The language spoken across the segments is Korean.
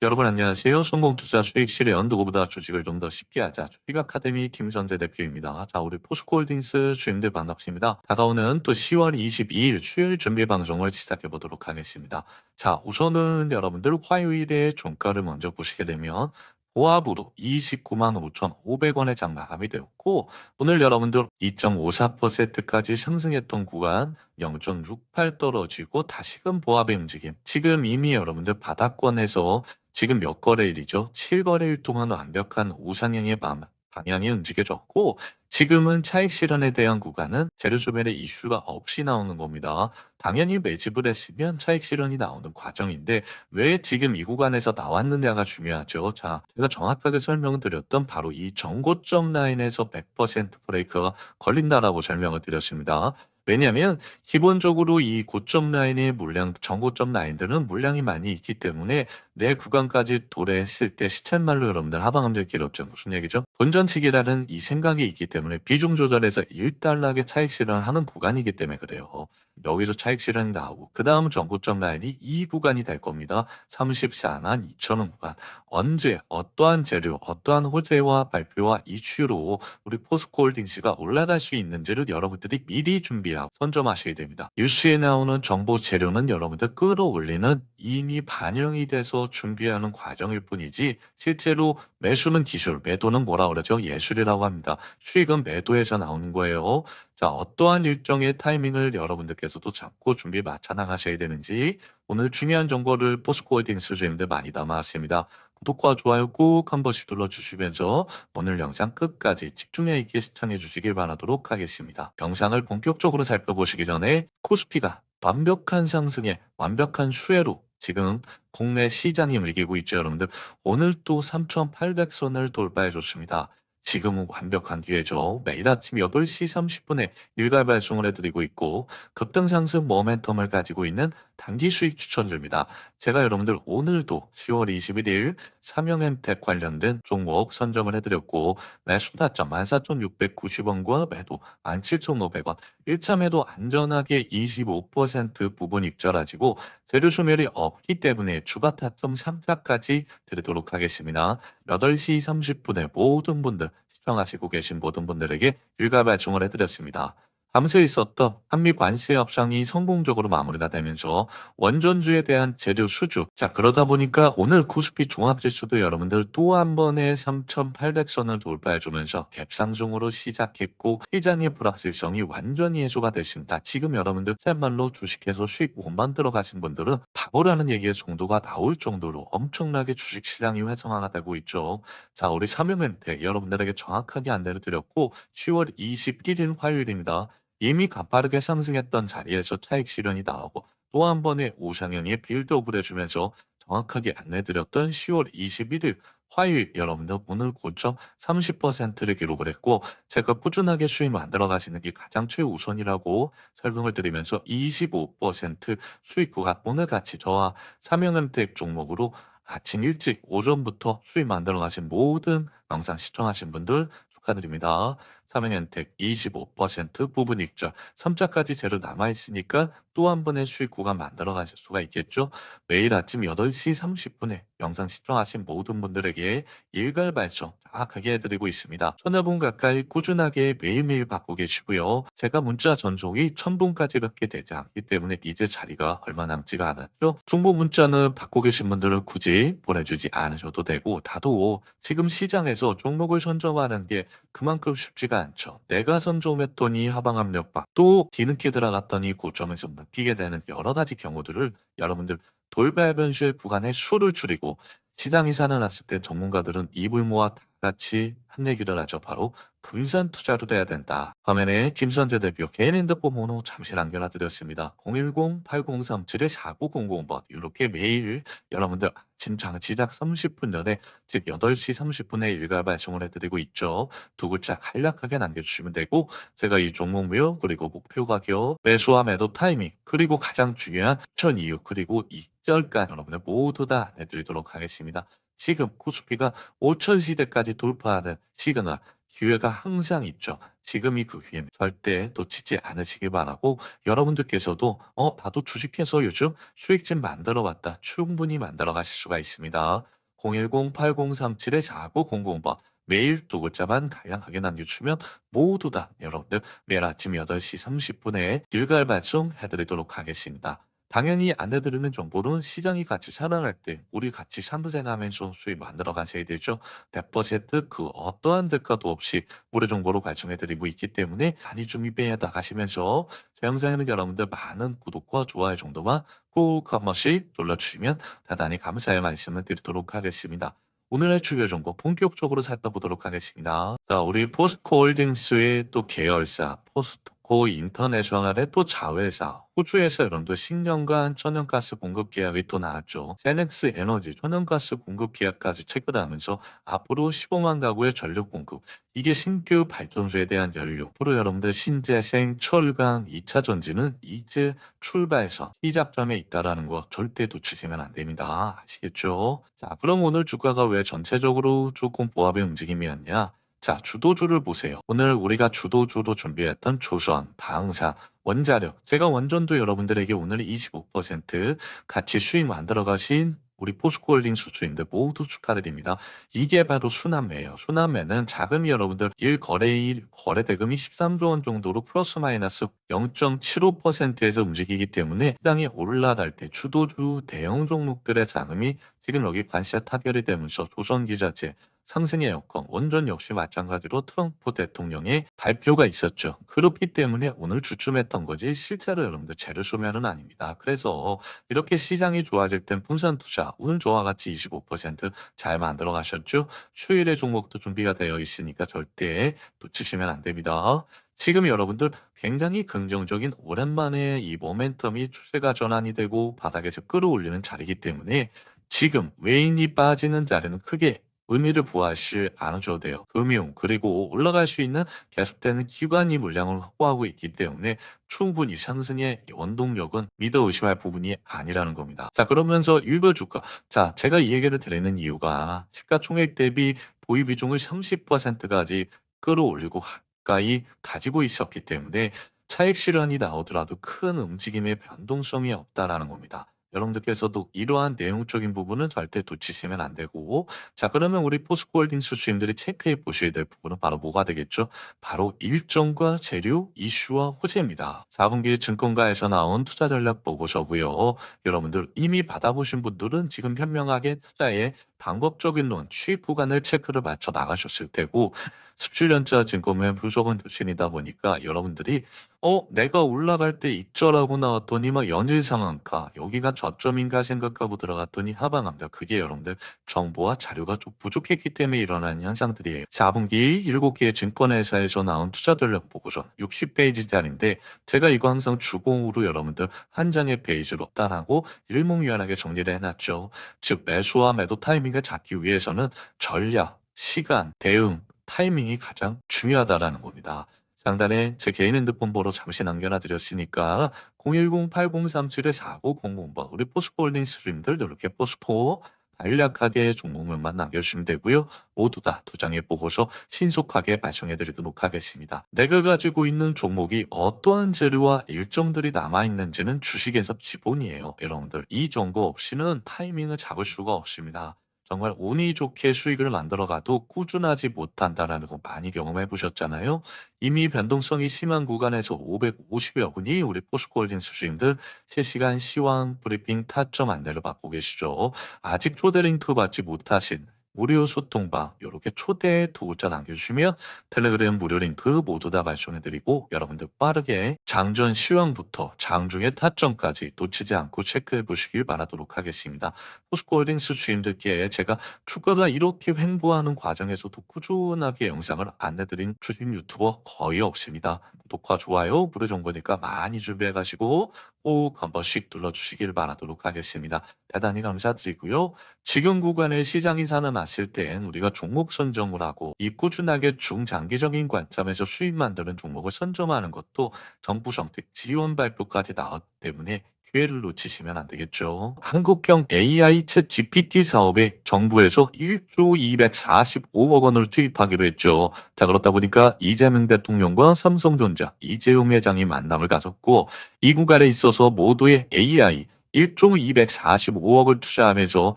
여러분 안녕하세요. 성공투자 수익 실현 누구보다 주식을 좀 더 쉽게 하자. 주식 아카데미 김선재 대표입니다. 자, 우리 포스코홀딩스 주임들 반갑습니다. 다가오는 또 10월 22일 수요일 준비 방송을 시작해 보도록 하겠습니다. 자, 우선은 여러분들 화요일에 종가를 먼저 보시게 되면 보합으로 29만 5,500원의 장 마감이 되었고 오늘 여러분들 2.54%까지 상승했던 구간 0.68 떨어지고 다시금 보합의 움직임. 지금 이미 여러분들 바닥권에서 지금 몇 거래일이죠? 7거래일 동안 완벽한 우상향의 방- 방향이 움직여졌고 지금은 차익 실현에 대한 구간은 재료 조멸의 이슈가 없이 나오는 겁니다. 당연히 매집을 했으면 차익 실현이 나오는 과정인데 왜 지금 이 구간에서 나왔느냐가 중요하죠. 자, 제가 정확하게 설명을 드렸던 바로 이 정고점 라인에서 100% 브레이크가 걸린다라고 설명을 드렸습니다. 왜냐하면 기본적으로 이 고점 라인의 물량, 정고점 라인들은 물량이 많이 있기 때문에 내 구간까지 도래했을 때 시쳇말로 여러분들 하방함들 길었죠. 무슨 얘기죠? 본전치기라는 이 생각이 있기 때문에 비중 조절해서 일단락의 차익 실현하는 구간이기 때문에 그래요. 여기서 차익 실현이 나오고 그 다음 정고점 라인이 이 구간이 될 겁니다. 34만 2천원 구간. 언제 어떠한 재료, 어떠한 호재와 발표와 이슈로 우리 포스코홀딩스가 올라갈 수 있는지를 여러분들이 미리 준비하고 선점하셔야 됩니다. 뉴스에 나오는 정보 재료는 여러분들 끌어올리는 이미 반영이 돼서 준비하는 과정일 뿐이지 실제로 매수는 기술, 매도는 뭐라 그러죠? 예술이라고 합니다. 수익은 매도에서 나오는 거예요. 자, 어떠한 일정의 타이밍을 여러분들께서도 잡고 준비 맞춰 나가셔야 되는지 오늘 중요한 정보를 포스코홀딩스 주임들 많이 담아왔습니다. 구독과 좋아요 꼭 한 번씩 눌러주시면서 오늘 영상 끝까지 집중력 있게 시청해 주시길 바라도록 하겠습니다. 영상을 본격적으로 살펴보시기 전에 코스피가 완벽한 상승에 완벽한 수혜로 지금 국내 시장이 움직이고 있죠, 여러분들. 오늘 또 3,800선을 돌파해 줬습니다. 지금은 완벽한 기회죠. 매일 아침 8시 30분에 일괄 발송을 해드리고 있고 급등 상승 모멘텀을 가지고 있는 단기 수익 추천주입니다. 제가 여러분들 오늘도 10월 21일 삼영엠텍 관련된 종목 선점을 해드렸고 매수 타점 14,690원과 매도 17,500원 1차 매도 안전하게 25% 부분 익절하지고 재료 소멸이 없기 때문에 추가 타점 3차까지 드리도록 하겠습니다. 8시 30분에 모든 분들 시청하시고 계신 모든 분들에게 일괄 발송을 해드렸습니다. 밤새 있었던 한미 관세 협상이 성공적으로 마무리가 되면서 원전주에 대한 재료 수주. 자, 그러다 보니까 오늘 코스피 종합지수도 여러분들 또 한 번의 3,800선을 돌파해주면서 갭상승으로 시작했고 시장의 불확실성이 완전히 해소가 됐습니다. 지금 여러분들 셋말로 주식해서 수익 못 만 들어 가신 분들은 바보라는 얘기의 정도가 나올 정도로 엄청나게 주식 시장이 활성화가 되고 있죠. 자, 우리 삼명은택 여러분들에게 정확하게 안내를 드렸고 10월 21일 화요일입니다. 이미 가파르게 상승했던 자리에서 차익 실현이 나오고 또 한 번의 우상향의 빌드업을 해주면서 정확하게 안내드렸던 10월 21일 화요일 여러분들 오늘 고점 30%를 기록을 했고 제가 꾸준하게 수익 만들어 가시는 게 가장 최우선이라고 설명을 드리면서 25% 수익 구간 오늘 같이 저와 삼영은택 종목으로 아침 일찍 오전부터 수익 만들어 가신 모든 영상 시청하신 분들 축하드립니다. 삼행엔텍 25% 부분 익절 3차까지 재료 남아있으니까 또 한 번의 수익 구간 만들어 가실 수가 있겠죠. 매일 아침 8시 30분에 영상 시청하신 모든 분들에게 일괄 발송 정확하게 해드리고 있습니다. 천여분 가까이 꾸준하게 매일매일 받고 계시고요. 제가 문자 전송이 1000분까지밖에 되지 않기 때문에 이제 자리가 얼마 남지가 않았죠. 중복 문자는 받고 계신 분들은 굳이 보내주지 않으셔도 되고 다도 지금 시장에서 종목을 선점하는 게 그만큼 쉽지가 않죠. 내가 선점했더니 하방 압력박 또 뒤늦게 들어갔더니 고점에서 느끼게 되는 여러 가지 경우들을 여러분들 돌발 변수의 구간의 수를 줄이고 시장이 살아났을 때 전문가들은 모아 다 같이 한 얘기를 하죠. 바로 분산 투자로 돼야 된다. 화면에 김선재 대표 개인 핸드폰 번호 잠시 남겨놔드렸습니다. 010-803-4900번 이렇게 매일 여러분들 장 시작 30분 전에 즉 8시 30분에 일괄 발송을 해드리고 있죠. 두 글자 간략하게 남겨주시면 되고 제가 이 종목명 그리고 목표 가격 매수와 매도 타이밍 그리고 가장 중요한 추천 이유 그리고 이절까지 여러분들 모두 다 내드리도록 하겠습니다. 지금 코스피가 5천 시대까지 돌파하는 시그널 기회가 항상 있죠. 지금이 그 기회 절대 놓치지 않으시길 바라고 여러분들께서도 어 나도 주식해서 요즘 수익 좀 만들어 봤다. 충분히 만들어 가실 수가 있습니다. 010-8037-4900번 매일 또 글자만 다양하게 남겨주면 모두 다 여러분들 매일 아침 8시 30분에 일괄 발송 해드리도록 하겠습니다. 당연히 안내드리는 정보는 시장이 같이 살아날 때 우리 같이 상생하면서 수익 만들어 가셔야 되죠. 100%그 어떠한 대가도 없이 무료 정보로 발송해드리고 있기 때문에 많이 준비해 나가시면서 제 영상에는 여러분들 많은 구독과 좋아요 정도만 꼭 한 번씩 눌러주시면 대단히 감사의 말씀을 드리도록 하겠습니다. 오늘의 주요 정보 본격적으로 살펴보도록 하겠습니다. 자, 우리 포스코 홀딩스의 또 계열사 포스코 인터내셔널의 또 자회사 호주에서 여러분들 신년간 천연가스 공급 계약이 또 나왔죠. 세넥스 에너지 천연가스 공급 계약까지 체결하면서 앞으로 15만 가구의 전력 공급 이게 신규 발전소에 대한 연료 앞으로 여러분들 신재생 철강 2차 전지는 이제 출발선 시작점에 있다라는 거 절대 놓치시면 안 됩니다. 아시겠죠? 자, 그럼 오늘 주가가 왜 전체적으로 조금 보합의 움직임이었냐? 자, 주도주를 보세요. 오늘 우리가 주도주로 준비했던 조선, 방사, 원자력. 제가 원전도 여러분들에게 오늘 25% 같이 수익 만들어 가신 우리 포스코홀딩 수주인들 모두 축하드립니다. 이게 바로 순환매예요. 순환매는 자금이 여러분들 1거래일 거래 대금이 13조 원 정도로 플러스 마이너스 0.75%에서 움직이기 때문에 시장이 올라갈 때 주도주 대형 종목들의 자금이 지금 여기 관세 타결이 되면서 조선기자재, 상승의 여건, 원전 역시 마찬가지로 트럼프 대통령의 발표가 있었죠. 그렇기 때문에 오늘 주춤했던 거지 실제로 여러분들 재료 소멸은 아닙니다. 그래서 이렇게 시장이 좋아질 땐 분산 투자, 오늘 저와 같이 25%잘 만들어 가셨죠? 휴일의 종목도 준비가 되어 있으니까 절대 놓치시면 안 됩니다. 지금 여러분들 굉장히 긍정적인 오랜만에 이 모멘텀이 추세가 전환이 되고 바닥에서 끌어올리는 자리이기 때문에 지금 외인이 빠지는 자리는 크게 의미를 부하실 않으셔도 돼요. 금융 그리고 올라갈 수 있는 계속되는 기관이 물량을 확보하고 있기 때문에 충분히 상승의 원동력은 믿어 의심할 부분이 아니라는 겁니다. 자 그러면서 일부 주가 자 제가 이 얘기를 드리는 이유가 시가총액 대비 보유 비중을 30%까지 끌어올리고 가까이 가지고 있었기 때문에 차익 실현이 나오더라도 큰 움직임의 변동성이 없다라는 겁니다. 여러분들께서도 이러한 내용적인 부분은 절대 놓치시면 안 되고 자 그러면 우리 포스코홀딩스 주임들이 체크해 보셔야 될 부분은 바로 뭐가 되겠죠? 바로 일정과 재료, 이슈와 호재입니다. 4분기 증권가에서 나온 투자 전략 보고서고요. 여러분들 이미 받아보신 분들은 지금 현명하게 투자의 방법적인 론, 취입 구간을 체크를 맞춰 나가셨을 테고 17년차 증권맨 부족은 출신이다 보니까 여러분들이 어 내가 올라갈 때 이쩌라고 나왔더니 막 연일 상한가 여기가 저점인가 생각하고 들어갔더니 하방합니다. 그게 여러분들 정보와 자료가 좀 부족했기 때문에 일어나는 현상들이에요. 4분기 7개의 증권회사에서 나온 투자 전략 보고서 60페이지 짜리인데 제가 이거 항상 주공으로 여러분들 한 장의 페이지로 따라하고 일목요연하게 정리를 해놨죠. 즉 매수와 매도 타이밍 을 잡기 위해서는 전략, 시간, 대응, 타이밍이 가장 중요하다라는 겁니다. 상단에 제 개인 핸드폰 번호 잠시 남겨놔 드렸으니까 010-8037-4900번 우리 포스코홀딩스 주임들 이렇게 포스코 간략하게 종목명만 남겨주시면 되고요. 모두 다 두 장의 보고서 신속하게 발송해 드리도록 하겠습니다. 내가 가지고 있는 종목이 어떠한 재료와 일정들이 남아있는지는 주식에서 기본이에요. 여러분들 이 정보 없이는 타이밍을 잡을 수가 없습니다. 정말 운이 좋게 수익을 만들어가도 꾸준하지 못한다라는 거 많이 경험해 보셨잖아요. 이미 변동성이 심한 구간에서 550여 분이 우리 포스코홀딩스 주임들 실시간 시황 브리핑 타점 안내를 받고 계시죠. 아직 초대 링크 받지 못하신 무료 소통방 이렇게 초대 도구자 남겨주시면 텔레그램 무료 링크 모두 다 발송해드리고 여러분들 빠르게 장전 시황부터 장중의 타점까지 놓치지 않고 체크해 보시길 바라도록 하겠습니다. 포스코홀딩스 주임들께 제가 주가가 이렇게 횡보하는 과정에서도 꾸준하게 영상을 안내드린 주식 유튜버 거의 없습니다. 구독과 좋아요 무료 정보니까 많이 준비해 가시고 꼭 한 번씩 눌러주시길 바라도록 하겠습니다. 대단히 감사드리고요. 지금 구간에 시장이 살아 났을 땐 우리가 종목 선정을 하고 이 꾸준하게 중장기적인 관점에서 수익 만드는 종목을 선점하는 것도 정부 정책 지원 발표까지 나왔기 때문에 기회를 놓치시면 안 되겠죠. 한국형 AI 챗 GPT 사업에 정부에서 1조 245억 원을 투입하기로 했죠. 자, 그렇다 보니까 이재명 대통령과 삼성전자 이재용 회장이 만남을 가졌고 이 구간에 있어서 모두의 AI 1조 245억을 투자하면서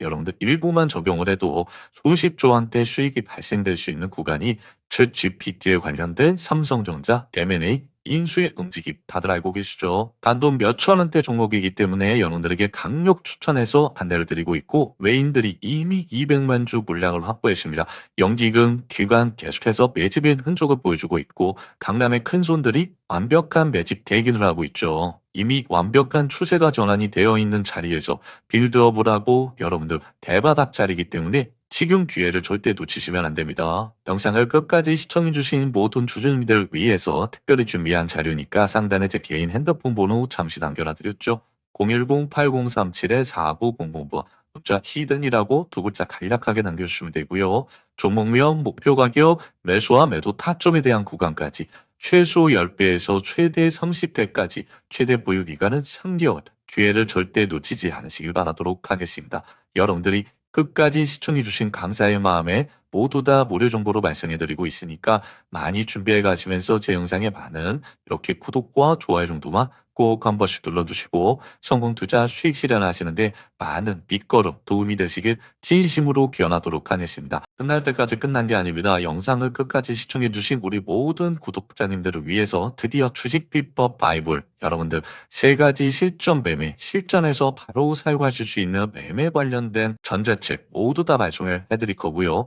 여러분들 일부만 적용을 해도 수십조 원대 수익이 발생될 수 있는 구간이 챗 GPT에 관련된 삼성전자 M&A 인수의 움직임 다들 알고 계시죠? 단돈 몇천 원대 종목이기 때문에 여러분들에게 강력 추천해서 안내를 드리고 있고 외인들이 이미 200만 주 물량을 확보했습니다. 연기금, 기관 계속해서 매집의 흔적을 보여주고 있고 강남의 큰 손들이 완벽한 매집 대기를 하고 있죠. 이미 완벽한 추세가 전환이 되어 있는 자리에서 빌드업을 하고 여러분들 대바닥 자리이기 때문에 지금 기회를 절대 놓치시면 안 됩니다. 영상을 끝까지 시청해주신 모든 주주님들 위해서 특별히 준비한 자료니까 상단에 제 개인 핸드폰 번호 잠시 남겨놔드렸죠. 010-8037-4900번 문자 히든이라고 두 글자 간략하게 남겨주시면 되고요. 종목명, 목표 가격, 매수와 매도 타점에 대한 구간까지 최소 10배에서 최대 30배까지 최대 보유 기간은 3개월. 기회를 절대 놓치지 않으시길 바라도록 하겠습니다. 여러분들이 끝까지 시청해주신 감사의 마음에 모두 다 무료 정보로 말씀해드리고 있으니까 많이 준비해 가시면서 제 영상에 많은 이렇게 구독과 좋아요 정도만 꼭 한 번씩 눌러주시고 성공 투자 수익 실현하시는데 많은 밑거름 도움이 되시길 진심으로 기원하도록 하겠습니다. 끝날 때까지 끝난 게 아닙니다. 영상을 끝까지 시청해주신 우리 모든 구독자님들을 위해서 드디어 주식 비법 바이블 여러분들 세 가지 실전 매매 실전에서 바로 사용하실 수 있는 매매 관련된 전자책 모두 다 발송을 해드릴 거고요.